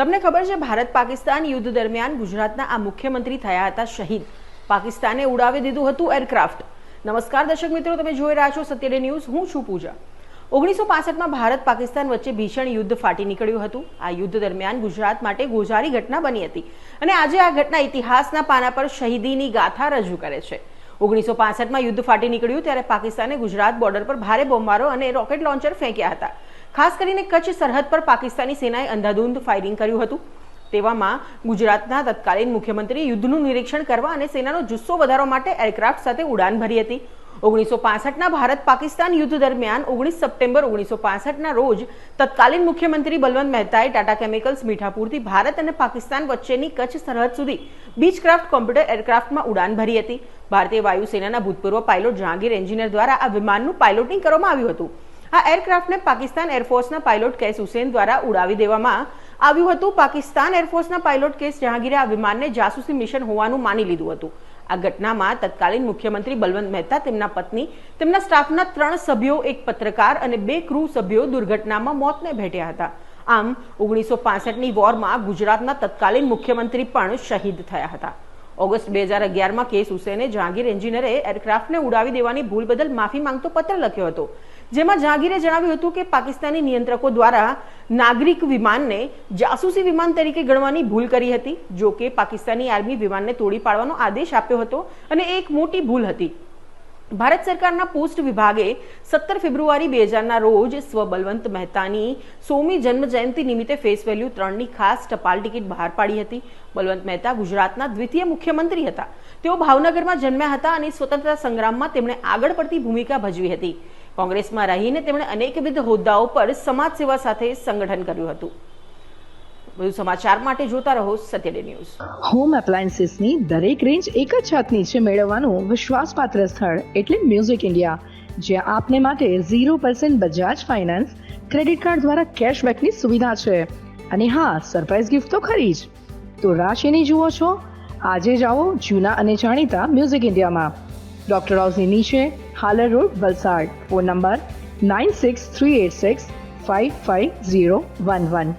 તમને ખબર છે, ભારત પાકિસ્તાન યુદ્ધ દરમિયાન ગુજરાતના આ મુખ્યમંત્રી થયા હતા શહીદ. પાકિસ્તાને ઉડાવી દીધું હતું એરક્રાફ્ટ. નમસ્કાર દર્શક મિત્રો, તમે જોઈ રહ્યા છો સત્યડે ન્યૂઝ. હું છું પૂજા. ઓગણીસો પાસઠમાં ભારત પાકિસ્તાન વચ્ચે ભીષણ યુદ્ધ ફાટી નીકળ્યું હતું. આ યુદ્ધ દરમિયાન ગુજરાત માટે ગોઝારી ઘટના બની હતી અને આજે આ ઘટના ઇતિહાસના પાના પર શહીદીની ગાથા રજૂ કરે છે. ઓગણીસો પાસઠમાં યુદ્ધ ફાટી નીકળ્યું ત્યારે પાકિસ્તાને ગુજરાત બોર્ડર પર ભારે બોમ્બારો અને રોકેટ લોન્ચર ફેંક્યા હતા. ખાસ કરીને કચ્છ સરહદ પર પાકિસ્તાની સેનાએ અંધાધૂંધ ફાયરિંગ કર્યું હતું. તેવામાં ગુજરાતના તત્કાલીન મુખ્યમંત્રી યુદ્ધનું નિરીક્ષણ કરવા અને સેનાનો જુસ્સો વધારવા માટે એરક્રાફ્ટ સાથે ઉડાન ભરી હતી. ઓગણીસો પાસઠના ભારત પાકિસ્તાન યુદ્ધ દરમિયાન ઓગણીસ સપ્ટેમ્બર ઓગણીસો પાસઠના રોજ તત્કાલીન મુખ્યમંત્રી બલવંત મહેતાએ ટાટા કેમિકલ્સ મીઠાપુરથી ભારત અને પાકિસ્તાન વચ્ચેની કચ્છ સરહદ સુધી બીચક્રાફ્ટ કોમ્પ્યુટર એરક્રાફ્ટમાં ઉડાન ભરી હતી. ભારતીય વાયુસેનાના ભૂતપૂર્વ પાયલોટ જહાંગીર એન્જિનિયર દ્વારા આ વિમાનનું પાયલોટિંગ કરવામાં આવ્યું હતું. આ એરક્રાફ્ટને પાકિસ્તાન એરફોર્સના પાયલોટ કેસ હુસેન દ્વારા ઉડાવી દેવામાં આવ્યું હતું. પાકિસ્તાન એરફોર્સના પાયલોટ કેસ જહાંગીરે આ વિમાનને જાસૂસી મિશન હોવાનું માની લીધું હતું. આ ઘટનામાં તત્કાલીન મુખ્યમંત્રી બલવંત મહેતા, તેમના પત્ની, તેમના સ્ટાફના ત્રણ સભ્યો, એક પત્રકાર અને બે ક્રૂ સભ્યો દુર્ઘટનામાં મોતને ભેટ્યા હતા. આમ, ઓગણીસો પાસઠની વોરમાં ગુજરાતના તત્કાલીન મુખ્યમંત્રી પણ શહીદ થયા હતા. ઓગસ્ટ બે હજાર અગિયારમાં કેસ હુસેને જહાંગીર એન્જિનિયરે એરક્રાફ્ટને ઉડાવી દેવાની ભૂલ બદલ માફી માંગતો પત્ર લખ્યો હતો. જેમાં જહાંગીરે જણાવ્યું હતું કે પાકિસ્તાની નિયંત્રકો દ્વારા નાગરિક વિમાનને જાસૂસી વિમાન તરીકે ગણવાની ભૂલ કરી હતી, જો કે પાકિસ્તાની આર્મી વિમાનને તોડી પાડવાનો આદેશ આપ્યો હતો અને એક મોટી ભૂલ હતી. ભારત સરકારના પોસ્ટ વિભાગે સત્તર ફેબ્રુઆરી બે હજારના રોજ સ્વ બલવંત મહેતાની સોમી જન્મ જયંતિ નિમિત્તે ફેસ વેલ્યુ ત્રણની ખાસ ટપાલ ટિકિટ બહાર પાડી હતી. બલવંત મહેતા ગુજરાતના દ્વિતીય મુખ્યમંત્રી હતા. તેઓ ભાવનગરમાં જન્મ્યા હતા અને સ્વતંત્રતા સંગ્રામમાં તેમણે આગળ પડતી ભૂમિકા ભજવી હતી. કોંગ્રેસમાં રહીને તેમણે અનેકવિધ હોદ્દાઓ પર સમાજ સેવા સાથે સંગઠન કર્યું હતું. વધુ સમાચાર માટે જોતા રહો સત્યડે ન્યૂઝ. હોમ એપ્લાયન્સીસની દરેક રેન્જ એક જ છતની નીચે મેળવવાનું વિશ્વાસપાત્ર સ્થળ એટલે મ્યુઝિક ઇન્ડિયા જ્યાં આપને માટે zero percent Bajaj finance credit card દ્વારા કેશબેકની સુવિધા છે. અને હા સરપ્રાઇઝ ગિફ્ટ તો ખરી જ. તો રાશિની જુઓ છો, આજે જાઓ જૂના અને જાણીતા મ્યુઝિક ઇન્ડિયામાં ડોક્ટર હાઉસની નીચે Halar road Valsad. Phone number nine six three eight six five five zero one one